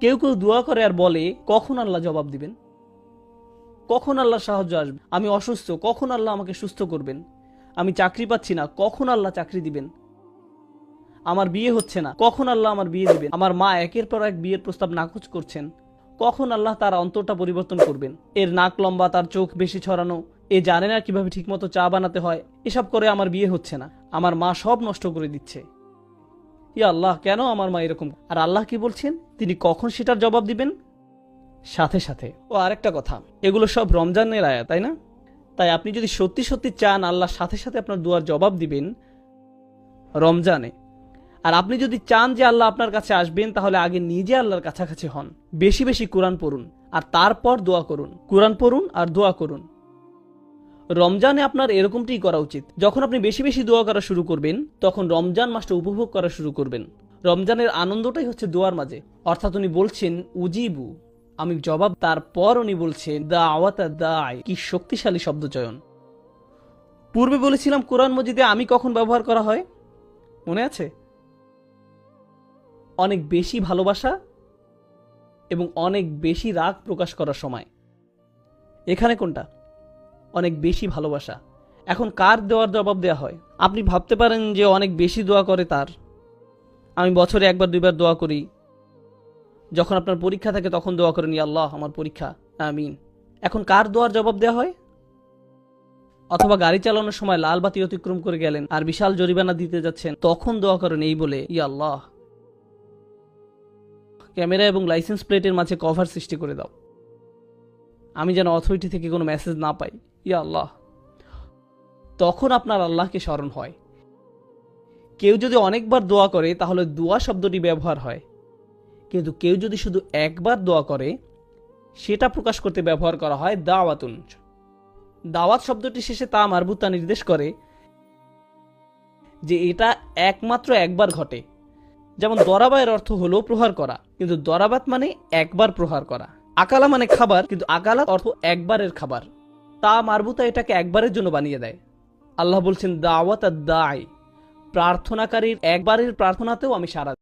কেউ কেউ দোয়া করে আর বলে, কখন আল্লাহ জবাব দিবেন? কখন আল্লাহ সাহায্য আসবে? আমি অসুস্থ, কখন আল্লাহ আমাকে সুস্থ করবেন? আমি চাকরি পাচ্ছি না, কখন আল্লাহ চাকরি দিবেন? আমার বিয়ে হচ্ছে না, কখন আল্লাহ আমার বিয়ে দিবেন? আমার মা একের পর এক বিয়ের প্রস্তাব নাকচ করছেন। কখন আল্লাহ তার অন্তরটা পরিবর্তন করবেন? এর নাক লম্বা, তার চোখ বেশি ছড়ানো, এ জানে না কীভাবে ঠিকমতো চা বানাতে হয়? এসব করে আমার বিয়ে হচ্ছে না। আমার মা সব নষ্ট করে দিচ্ছে। ইয়া আল্লাহ, কেন আমার মা এরকম? আর আল্লাহ কি বলছেন? তিনি কখন সেটার জবাব দিবেন? সাথে সাথে। ও, আরেকটা কথা। এগুলো সব রমজানের আয়া তাই না? তাই আপনি যদি সত্যি সত্যি চান আল্লাহ সাথে সাথে আপনার দুয়ার জবাব দিবেন রমজানে, আর আপনি যদি চান যে আল্লাহ আপনার কাছে আসবেন, তাহলে আগে নিজে আল্লাহর কাছাকাছি হন। বেশি বেশি কোরআন পড়ুন, আর তারপর দোয়া করুন। কোরআন পড়ুন আর দোয়া করুন। রমজানে আপনার এরকমটাই করা উচিত। যখন আপনি বেশি বেশি দোয়া করা শুরু করবেন, তখন রমজান মাসটা উপভোগ করা শুরু করবেন। রমজানের আনন্দটাই হচ্ছে দোয়ার মাঝে। অর্থাৎ উনি বলছেন, উজিবু। আমি জবাব তারপর উনি বলছেন দা আওয়াতা দায় কি শক্তিশালী শব্দচয়ন পূর্বে বলেছিলাম, কোরআন মজিদে আমি কখন ব্যবহার করা হয়? মনে আছে? অনেক বেশি ভালোবাসা এবং অনেক বেশি রাগ প্রকাশ করার সময়। এখানে কোনটা? অনেক বেশি ভালোবাসা। এখন কার দেওয়ার জবাব দেওয়া হয়? আপনি ভাবতে পারেন যে অনেক বেশি দোয়া করে তার। আমি বছরে একবার, দুইবার দোয়া করি। যখন আপনার পরীক্ষা থাকে, তখন দোয়া করেন আল্লাহ, আমার পরীক্ষা। আমিন। এখন কার দোয়ার জবাব দেওয়া হয়? অথবা গাড়ি চালানোর সময় লাল বাতি অতিক্রম করে গেলেন আর বিশাল জরিমানা দিতে যাচ্ছেন, তখন দোয়া করেন এই বলে ইয়া আল্লাহ। ক্যামেরা এবং লাইসেন্স প্লেটের মাঝে কভার সৃষ্টি করে দাও। আমি যেন অথরিটি থেকে কোনো মেসেজ না পাই। ইয়া আল্লাহ। তখন আপনার আল্লাহকে স্মরণ হয়। কেউ যদি অনেকবার দোয়া করে, তাহলে দোয়া শব্দটি ব্যবহার হয়। কিন্তু কেউ যদি শুধু একবার দোয়া করে, সেটা প্রকাশ করতে ব্যবহার করা হয় দাওয়াতুন। দাওয়াত শব্দটি শেষে তা মারবুতা নির্দেশ করে যে এটা একমাত্র একবার ঘটে। যেমন দরাবায়ের অর্থ হলো প্রহার করা, কিন্তু দরাবাত মানে একবার প্রহার করা। আকালা মানে খাবার, কিন্তু আকালা অর্থ একবারের খাবার। তা মারবুতা এটাকে একবারের জন্য বানিয়ে দেয়। আল্লাহ বলছেন, দাওয়াত দায় প্রার্থনাকারীর একবারের প্রার্থনাতেও আমি সারা